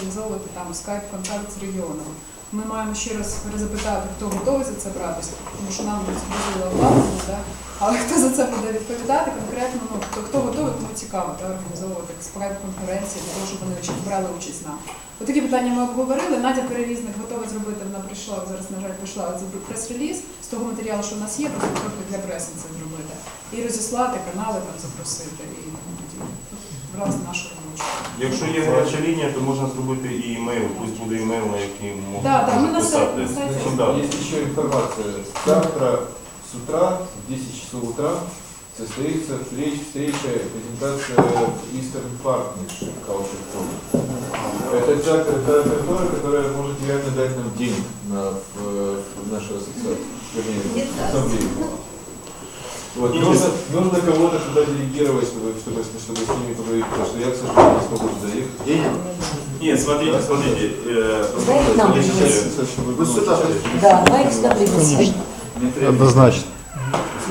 організовувати там скайп-контакт з регіоном. Ми маємо ще раз перезапитати, хто готовий за це братися, тому що нам дозволила влада, да? але хто за це буде відповідати конкретно, ну хто, хто готовий, кому цікаво да, організовувати скайп-конференції для того, щоб вони брали участь нам. Отакі питання ми обговорили. Надя перевізник готова зробити. Вона прийшла зараз. На жаль, прийшла прес-реліз з того матеріалу, що в нас є, просто для преси це зробити. І розіслати канали там запросити і тоді власне нашу. Якщо є гаряча лінія, то можна зробити і емейл, пусть буде емейл, на який можна Да, да, ми на писати. на сайті. Ну, да. Есть еще информация. Завтра с утра, в 10 часов утра, состоится встреч- встреча, презентация Eastern Partnership Culture Forum. Это та та контора, которая может реально дать нам денег на в- в нашу ассоциацию. Вернее, ассамблею. Вот, нужно, нужно кого-то туда делегировать, чтобы, чтобы, чтобы с ними поговорить, потому что я, к сожалению, не смогу туда ехать. Денег? Нет, смотрите, смотрите. э, Дайте нам Вы сюда. Да, давайте сюда пригласим. Однозначно.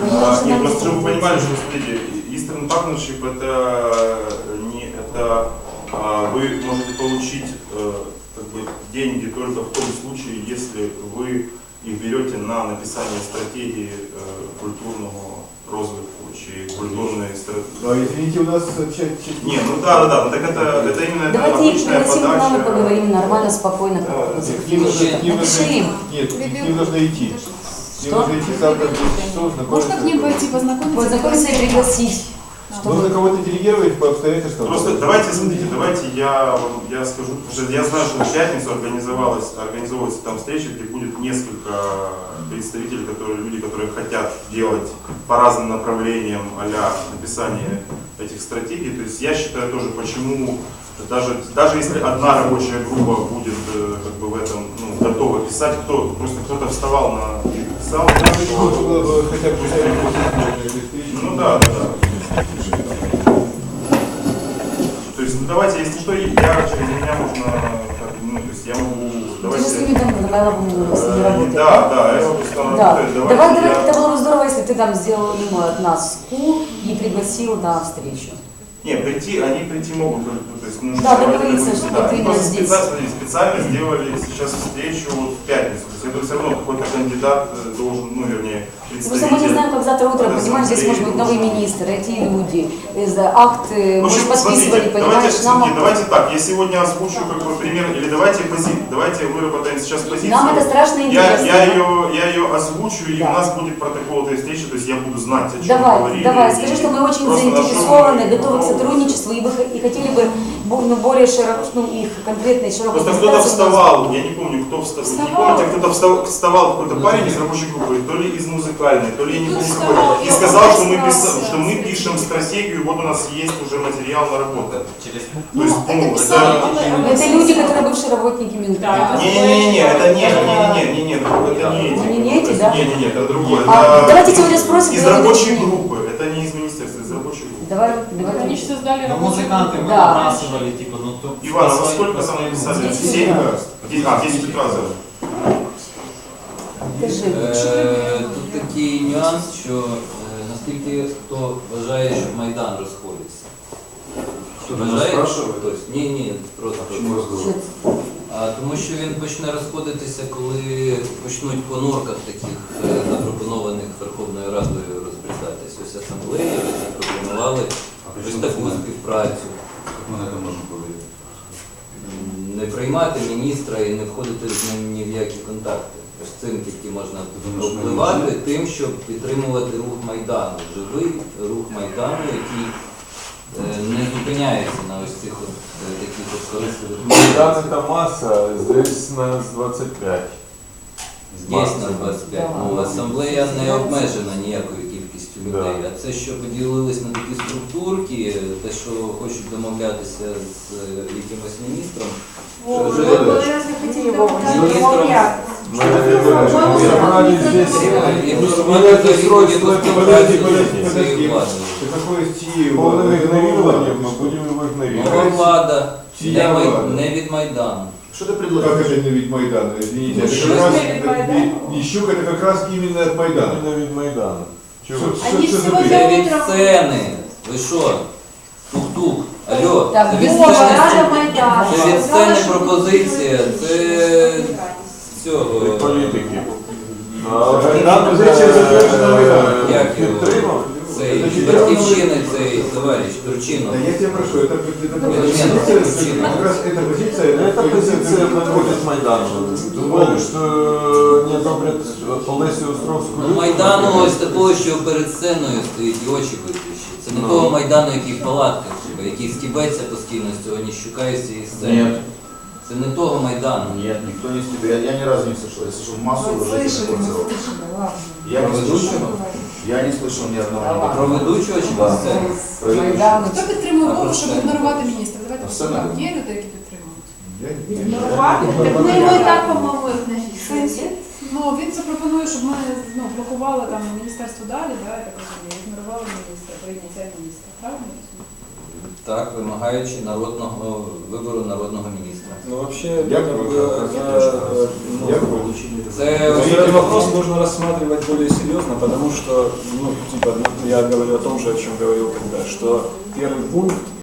А, Нет, просто чтобы вы понимали, что смотрите, Eastern Partnership это не это а, вы можете получить э, как бы деньги только в том случае, если вы их берете на написание стратегии э, культурної стратегії. А, извините, у нас чат... Не, ну да, да, да, ну так это, это именно это Давайте их обычная пригласим к нам и подача. поговорим нормально, спокойно. как Да, это к ним нужно, к ним нужно, Напиши им. нет, к ним нужно идти. К ним Что? нужно идти завтра в 10 часов, Можна к ним пойти знакомиться. познакомиться? Познакомиться и пригласить. Нужно кого-то делегировать по обстоятельствам. Просто давайте, смотрите, давайте я, вам- я скажу, потому что я знаю, что в пятницу организовалась, организовывается там встреча, где будет несколько представителей, которые, люди, которые хотят делать по разным направлениям а написание этих стратегий. То есть я считаю тоже, почему даже, даже если одна рабочая группа будет э, как бы в этом ну, готова писать, кто, просто кто-то вставал на писал. Было бы хотя бы на с ними э, работаешь, да, да, я могу с вами Да. работать, Давай, давай, я- это было бы здорово, если ты там сделал им от нас ку и пригласил на встречу. Не, прийти, они прийти могут, ну, то есть, ну, Да, договориться, чтобы да. ты здесь. специально, специально сделали сейчас встречу в пятницу, это все равно какой-то кандидат э, должен, ну, вернее, мы не знаем, как завтра утром, понимаешь, здесь может быть новый министр, эти люди, из акты, В общем, может, подписывали, понимаешь, давайте, нам... давайте так, я сегодня озвучу как бы пример, или давайте пози- давайте выработаем сейчас позицию. Нам это страшно интересно. я, ее, я ее озвучу, и Да. у нас будет протокол этой встречи, то есть я буду знать, о чем Давай, говорили. давай, скажи, что мы очень заинтересованы, мы готовы к сотрудничеству и, хотели бы ну, более широко, ну, их конкретной широкой Просто кто-то вставал, я не помню, кто вставал. Не Вставал. помните, кто-то вставал, какой-то парень из рабочей группы, то ли из музыкальной, то ли я не помню какой. И сказал, что мы, писа- что мы пишем стратегию, вот у нас есть уже материал на работу. То есть, Ну, ну, это это... Это люди, которые бывшие работники Минтранса. Не-не-не, это не, не, не, не, не, это не эти. Не, не эти, да? Не, не, не, это другое. А, это давайте сегодня спросим, Из рабочей группы, это не из министерства, из рабочей группы. Давай, давай. Они же создали Ну, рабочую музыканты мы группу. Да. набрасывали, типа, ну, то... Иван, а во сколько А, в 10 утра завтра. Скажи. Е, Тут такий нюанс, що е, наскільки хто вважає, що Майдан розходиться. Чи вважає хтось? Ні, ні, просто. Что это? А, тому що він почне розходитися, коли почнуть по норках таких е, запропонованих Верховною Радою розбрізатись. Ось асамблеї ви запропонували ось таку співпрацю. Как мы на это можем повлиять? М, Не приймати міністра і не входити з ним ні в які контакти. Ось цим тільки можна впливати тим, щоб підтримувати рух Майдану, живий рух Майдану, який е, не зупиняється на ось цих от е, таких от корисливих Майдан это масса, здесь нас 25. Здесь на 25. Ну, асамблея не обмежена ніякою кількістю людей. А це, що поділились на такі структурки, те, що хочуть домовлятися з е, якимось міністром, що вже міністром собрали здесь ігнорувати устройство відповідну этого співпрацю подожди, з цією владою. Что такое СТИ? полным игнорированием мы будем его игнорировать. Нова влада не, Чия Май- влада? не від Майдану. Что ты Как предлагаешь? это не вид Майдана? Извините, Ну, это что как раз не вид Майдана? не- Нищук это как раз именно от Майдана. Именно вид Майдана. Чего? Что- Они что- что сегодня за бред? Це від сцени. Ви що? Тук-тук. Алло, Так, це Вова, відстання, Рада Майдану. це відстання пропозиція, це цього. Від політики. Да, позиція затверджена Майданом. Як його? Підтримав? Цей батьківщини, цей товариш Турчинов. Да я тебя прошу, это, это, Нет, позиция, нет, это нет. как раз эта позиция, Эта позиция подходит Майдану. Думаю, что не одобрят Олесю Островську. Ну, Майдану ось такого, що перед сценою стоїть і очі витріщить. Це не Ну. того Майдану, який в палатках живе, який стібеться постійно з цього Ніщука і з цієї сцени. Нет. Це не того Майдану. Нет, никто не стебет. Я, я ни разу не слышал. Я слышал массу Ви уважительных слышали, ми отзывов. слышали, ладно. Я не Про слышал. ведучого? Я не слышал ни одного. Да ладно. Про ведучого чи про Да. сцену? Про ведущего. Майдану. Хто підтримує А мову, про щоб сцену? ігнорувати міністра? Давайте Про сцену? послухаємо. Є люди, які підтримують. Я не Ми його і так, по-моєму, знайшли. Ну, він запропонує, щоб ми ну, блокували там міністерство далі, да, я так розумію, ігнорували міністра, прийняття міністра. Правильно? я розумію? Так, вимагаючи народного вибору народного міністра. Ну вообще, Я как бы, это, ну. Це Но этот вопрос нужно рассматривать более серьезно, потому что, ну, типа, ну, я говорю о том же, о чем говорил тогда, что первый пункт